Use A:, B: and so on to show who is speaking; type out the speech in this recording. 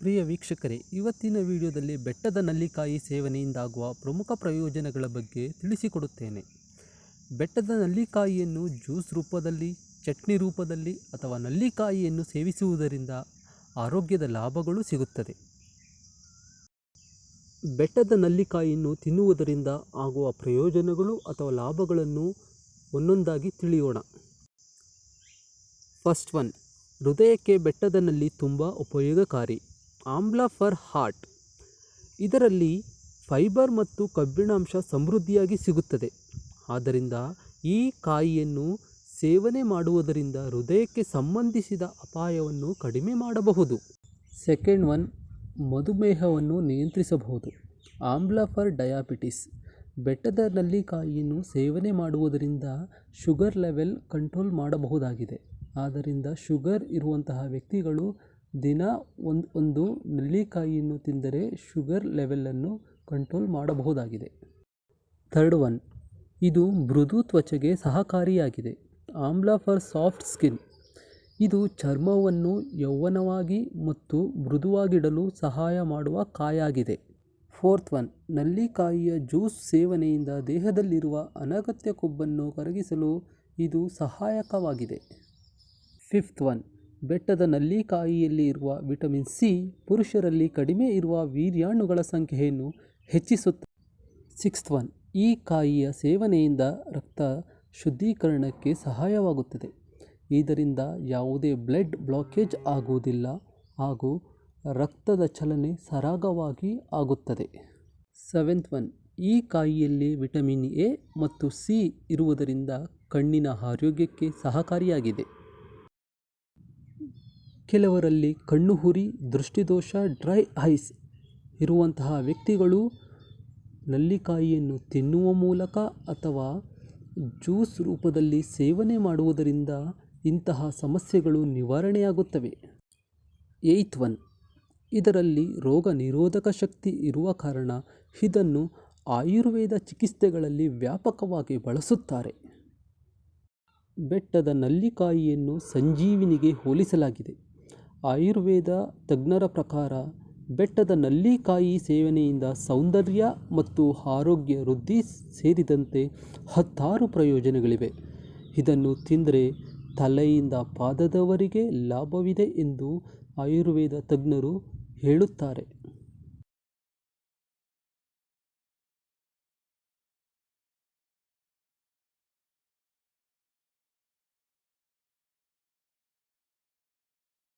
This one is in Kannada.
A: ಪ್ರಿಯ ವೀಕ್ಷಕರೇ, ಇವತ್ತಿನ ವಿಡಿಯೋದಲ್ಲಿ ಬೆಟ್ಟದ ನಲ್ಲಿಕಾಯಿ ಸೇವನೆಯಿಂದಾಗುವ ಪ್ರಮುಖ ಪ್ರಯೋಜನಗಳ ಬಗ್ಗೆ ತಿಳಿಸಿಕೊಡುತ್ತೇನೆ. ಬೆಟ್ಟದ ನಲ್ಲಿಕಾಯಿಯನ್ನು ಜ್ಯೂಸ್ ರೂಪದಲ್ಲಿ, ಚಟ್ನಿ ರೂಪದಲ್ಲಿ ಅಥವಾ ನಲ್ಲಿಕಾಯಿಯನ್ನು ಸೇವಿಸುವುದರಿಂದ ಆರೋಗ್ಯದ ಲಾಭಗಳು ಸಿಗುತ್ತದೆ. ಬೆಟ್ಟದ ನಲ್ಲಿಕಾಯಿಯನ್ನು ತಿನ್ನುವುದರಿಂದ ಆಗುವ ಪ್ರಯೋಜನಗಳು ಅಥವಾ ಲಾಭಗಳನ್ನು ಒಂದೊಂದಾಗಿ ತಿಳಿಯೋಣ. ಫಸ್ಟ್ ಒನ್, ಹೃದಯಕ್ಕೆ ಬೆಟ್ಟದ ನಲ್ಲಿ ತುಂಬ ಉಪಯೋಗಕಾರಿ. ಆಮ್ಲ ಫರ್ ಹಾರ್ಟ್. ಇದರಲ್ಲಿ ಫೈಬರ್ ಮತ್ತು ಕಬ್ಬಿಣಾಂಶ ಸಮೃದ್ಧಿಯಾಗಿ ಸಿಗುತ್ತದೆ. ಆದ್ದರಿಂದ ಈ ಕಾಯಿಯನ್ನು ಸೇವನೆ ಮಾಡುವುದರಿಂದ ಹೃದಯಕ್ಕೆ ಸಂಬಂಧಿಸಿದ ಅಪಾಯವನ್ನು ಕಡಿಮೆ ಮಾಡಬಹುದು. ಸೆಕೆಂಡ್ ಒನ್, ಮಧುಮೇಹವನ್ನು ನಿಯಂತ್ರಿಸಬಹುದು. ಆಮ್ಲ ಫರ್ ಡಯಾಬಿಟಿಸ್. ಬೆಟ್ಟದ ನಲ್ಲಿಕಾಯಿಯನ್ನು ಸೇವನೆ ಮಾಡುವುದರಿಂದ ಶುಗರ್ ಲೆವೆಲ್ ಕಂಟ್ರೋಲ್ ಮಾಡಬಹುದಾಗಿದೆ. ಆದ್ದರಿಂದ ಶುಗರ್ ಇರುವಂತಹ ವ್ಯಕ್ತಿಗಳು ದಿನ ಒಂದು ಒಂದು ನೆಲ್ಲಿಕಾಯಿಯನ್ನು ತಿಂದರೆ ಶುಗರ್ ಲೆವೆಲನ್ನು ಕಂಟ್ರೋಲ್ ಮಾಡಬಹುದಾಗಿದೆ. ಥರ್ಡ್ ಒನ್, ಇದು ಮೃದು ತ್ವಚೆಗೆ ಸಹಕಾರಿಯಾಗಿದೆ. ಆಮ್ಲ ಫಾರ್ ಸಾಫ್ಟ್ ಸ್ಕಿನ್. ಇದು ಚರ್ಮವನ್ನು ಯೌವನವಾಗಿ ಮತ್ತು ಮೃದುವಾಗಿಡಲು ಸಹಾಯ ಮಾಡುವ ಕಾಯಾಗಿದೆ. ಫೋರ್ತ್ ಒನ್, ನಲ್ಲಿಕಾಯಿಯ ಜ್ಯೂಸ್ ಸೇವನೆಯಿಂದ ದೇಹದಲ್ಲಿರುವ ಅನಗತ್ಯ ಕೊಬ್ಬನ್ನು ಕರಗಿಸಲು ಇದು ಸಹಾಯಕವಾಗಿದೆ. ಫಿಫ್ತ್ ಒನ್ ಬೆಟ್ಟದ ನಲ್ಲಿಕಾಯಿಯಲ್ಲಿ ಇರುವ ವಿಟಮಿನ್ ಸಿ, ಪುರುಷರಲ್ಲಿ ಕಡಿಮೆ ಇರುವ ವೀರ್ಯಾಣುಗಳ ಸಂಖ್ಯೆಯನ್ನು ಹೆಚ್ಚಿಸುತ್ತದೆ ಸಿಕ್ಸ್ತ್ ಒನ್, ಈ ಕಾಯಿಯ ಸೇವನೆಯಿಂದ ರಕ್ತ ಶುದ್ಧೀಕರಣಕ್ಕೆ ಸಹಾಯವಾಗುತ್ತದೆ. ಇದರಿಂದ ಯಾವುದೇ ಬ್ಲಡ್ ಬ್ಲಾಕೇಜ್ ಆಗುವುದಿಲ್ಲ ಹಾಗೂ ರಕ್ತದ ಚಲನೆ ಸರಾಗವಾಗಿ ಆಗುತ್ತದೆ. ಸೆವೆಂತ್ ಒನ್, ಈ ಕಾಯಿಯಲ್ಲಿ ವಿಟಮಿನ್ ಎ ಮತ್ತು ಸಿ ಇರುವುದರಿಂದ ಕಣ್ಣಿನ ಆರೋಗ್ಯಕ್ಕೆ ಸಹಕಾರಿಯಾಗಿದೆ. ಕೆಲವರಲ್ಲಿ ಕಣ್ಣು ಹುರಿ, ದೃಷ್ಟಿದೋಷ, ಡ್ರೈ ಐಸ್ ಇರುವಂತಹ ವ್ಯಕ್ತಿಗಳು ನಲ್ಲಿಕಾಯಿಯನ್ನು ತಿನ್ನುವ ಮೂಲಕ ಅಥವಾ ಜ್ಯೂಸ್ ರೂಪದಲ್ಲಿ ಸೇವನೆ ಮಾಡುವುದರಿಂದ ಇಂತಹ ಸಮಸ್ಯೆಗಳು ನಿವಾರಣೆಯಾಗುತ್ತವೆ. Eighth one. ಇದರಲ್ಲಿ ರೋಗ ನಿರೋಧಕ ಶಕ್ತಿ ಇರುವ ಕಾರಣ ಇದನ್ನು ಆಯುರ್ವೇದ ಚಿಕಿತ್ಸೆಗಳಲ್ಲಿ ವ್ಯಾಪಕವಾಗಿ ಬಳಸುತ್ತಾರೆ. ಬೆಟ್ಟದ ನಲ್ಲಿಕಾಯಿಯನ್ನು ಸಂಜೀವಿನಿಗೆ ಹೋಲಿಸಲಾಗಿದೆ. ಆಯುರ್ವೇದ ತಜ್ಞರ ಪ್ರಕಾರ ಬೆಟ್ಟದ ನಲ್ಲಿಕಾಯಿ ಸೇವನೆಯಿಂದ ಸೌಂದರ್ಯ ಮತ್ತು ಆರೋಗ್ಯ ವೃದ್ಧಿ ಸೇರಿದಂತೆ ಹತ್ತಾರು ಪ್ರಯೋಜನಗಳಿವೆ. ಇದನ್ನು ತಿಂದರೆ ತಲೆಯಿಂದ ಪಾದದವರೆಗೆ ಲಾಭವಿದೆ ಎಂದು ಆಯುರ್ವೇದ ತಜ್ಞರು ಹೇಳುತ್ತಾರೆ.